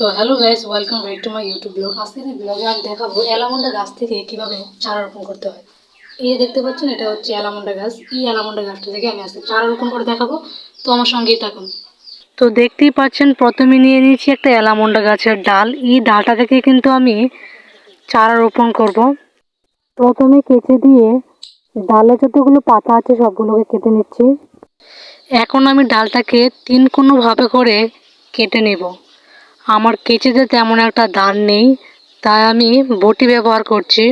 তো hello guys welcome back to my YouTube blog আজকের এই ব্লগে আমি দেখাবো অ্যালামন্ডা গাছ থেকে কীভাবে চারা রোপণ করতে হয়। এই দেখতে পাচ্ছেন, এটা হচ্ছে অ্যালামন্ডা গাছ। এই অ্যালামন্ডা গাছটা থেকে আমি আজকে চারা রোপণ করে দেখাবো। তো আমার সঙ্গেই থাকুন। তো দেখতেই পাচ্ছেন, প্রথমে নিয়ে নিয়েছি একটা অ্যালামন্ডা গাছের ডাল। এই ডালটা থেকে কিন্তু আমি চারা রোপণ করব। প্রথমে কেটে দিয়ে ডালে যতগুলো পাতা আছে সবগুলোকে কেটে নিচ্ছি। এখন আমি ডালটাকে তিন কোনোভাবে করে কেটে নেব। আমার কেচেতে তেমন একটা দান নেই, তাই আমি বটি ব্যবহার করছি।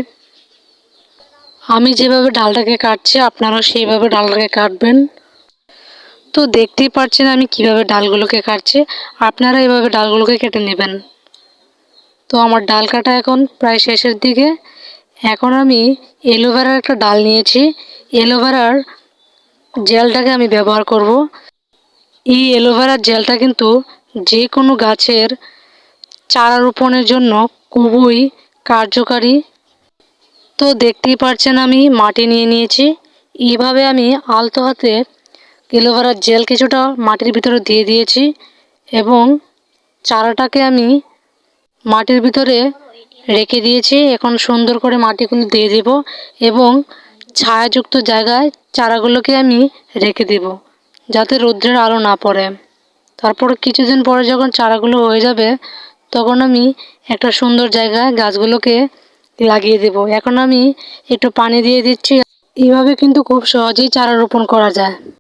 আমি যেভাবে ডালটাকে কাটছি আপনারা সেইভাবে ডালটাকে কাটবেন। তো দেখতেই পাচ্ছেন আমি কীভাবে ডালগুলোকে কাটছি, আপনারা এভাবে ডালগুলোকে কেটে নেবেন। তো আমার ডাল কাটা এখন প্রায় শেষের দিকে। এখন আমি এলোভেরার একটা ডাল নিয়েছি। এলোভেরার জেলটাকে আমি ব্যবহার করব। এই অ্যালোভেরার জেলটা কিন্তু যে কোনো গাছের চারা রোপণের জন্য খুবই কার্যকারী। তো দেখতেই পারছেন আমি, মাটি নিয়ে নিয়েছি। এইভাবে আমি আলতো হাতে অ্যালোভেরার জেল কিছুটা মাটির ভিতরে দিয়ে দিয়েছি এবং চারাটাকে আমি মাটির ভিতরে রেখে দিয়েছি। এখন সুন্দর করে মাটিগুলো দিয়ে দেব এবং ছায়াযুক্ত জায়গায় চারাগুলোকে আমি রেখে দেব যাতে রৌদ্রের আলো না পড়ে। তারপর কিছুদিন পরে যখন চারাগুলো হয়ে যাবে, তখন আমি একটা সুন্দর জায়গায় গাছগুলোকে লাগিয়ে দেব। এখন আমি একটু পানি দিয়ে দিচ্ছি। এইভাবে কিন্তু খুব সহজেই চারা রোপণ করা যায়।